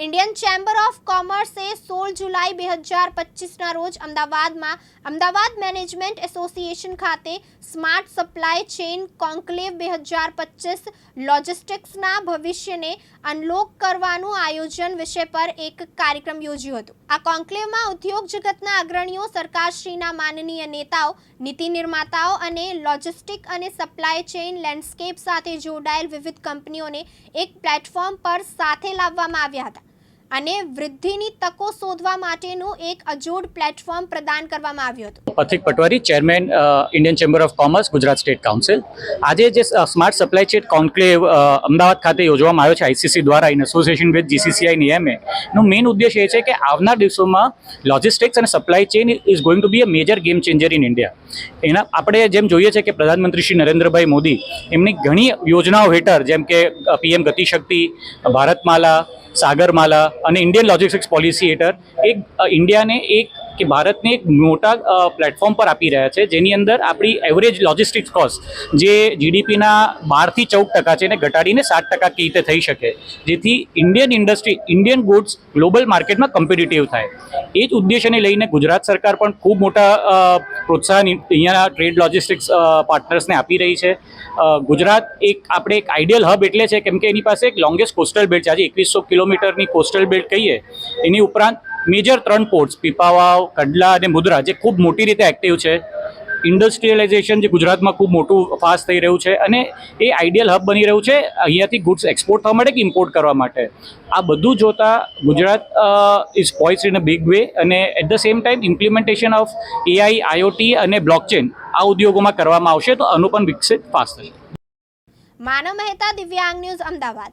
Indian chamber of કોમર્સે સોળ જુલાઈ બે હજાર પચીસના રોજ અમદાવાદમાં અમદાવાદ મેનેજમેન્ટ એસોસિએશન ખાતે સ્માર્ટ સપ્લાય ચેઇન કોન્ક્લેવ બે હજાર પચીસ લોજિસ્ટિક્સના ભવિષ્યને અનલોક કરવાનું આયોજન વિષય પર એક કાર્યક્રમ યોજ્યો હતો. આ કોન્ક્લેવમાં ઉદ્યોગ જગતના અગ્રણીઓ, સરકારશ્રીના માનનીય નેતાઓ, નીતિ નિર્માતાઓ અને લોજિસ્ટિક અને સપ્લાય ચેઇન લેન્ડસ્કેપ સાથે જોડાયેલ વિવિધ કંપનીઓને એક પ્લેટફોર્મ પર સાથે લાવવામાં આવ્યા હતા. અને વૃદ્ધિની તકો શોધવા માટેનું એક અજોડ પ્લેટફોર્મ પ્રદાન કરવામાં આવ્યું હતું. Pathik Patwari chairman Indian chamber of commerce Gujarat state council આજે જે smart supply chain conclave Ahmedabad ખાતે યોજવામાં આવ્યો છે આઈસીસી દ્વારા ઇન એસોસિએશન વિથ જીસીસીઆઈ નિયમે નો મેઇન ઉદ્દેશ એ છે કે આવનાર દિવસોમાં લોજિસ્ટિક્સ અને supply chain is going to be a major game changer in India એના, આપણે જેમ જોઈએ છે કે પ્રધાનમંત્રી શ્રી નરેન્દ્રભાઈ મોદી એમની ઘણી યોજનાઓ હેઠળ, જેમ કે પીએમ ગતિશક્તિ, ભારતમાલા સાગરમાલા અને ઇન્ડિયન લોજિસ્ટિક્સ પોલિસી હેઠળ એક ઇન્ડિયાને એક કે ભારતને એક મોટા પ્લેટફોર્મ પર આપી રહ્યા છે. જેની અંદર આપણી એવરેજ લોજિસ્ટિક્સ કોસ્ટ જે જીડીપીના બારથી ચૌદ ટકા છે એને ઘટાડીને સાત ટકા કઈ રીતે થઈ શકે. જેથી Indian industry Indian goods global માર્કેટમાં કોમ્પિટિટિવ થાય. એ જ ઉદ્દેશ્યને લઈને ગુજરાત સરકાર પણ ખૂબ મોટા પ્રોત્સાહન અહીંયાના ટ્રેડ લોજિસ્ટિક્સ પાર્ટનર્સને આપી રહી છે. ગુજરાત એક, આપણે એક આઈડિયલ હબ એટલે છે કેમ કે એની પાસે એક લોંગેસ્ટ કોસ્ટલ બેલ્ટ છે. આજે એકવીસો કિલોમીટરની કોસ્ટલ બેલ્ટ કહીએ, એની ઉપરાંત મેજર ત્રણ પોર્ટ્સ પીપાવાવ, કડલા અને મુદ્રા, જે ખૂબ મોટી રીતે એક્ટિવ છે. ઇન્ડસ્ટ્રીયલાઇઝેશન જે ગુજરાતમાં ખૂબ મોટું ફાસ્ટ થઈ રહ્યું છે અને એ આઈડિયલ હબ બની રહ્યું છે. અહીંયાથી ગુડ્સ એક્સપોર્ટ થવા માટે કે ઇમ્પોર્ટ કરવા માટે? આ બધું જોતા Gujarat is poised in a big way અને at the same time implementation of AI IoT અને બ્લોકચેન આ ઉદ્યોગોમાં કરવામાં આવશે તો આનું પણ વિકસિત ફાસ્ટ થશે. માનવ મહેતા દિવ્યાંગ ન્યૂઝ અમદાવાદ.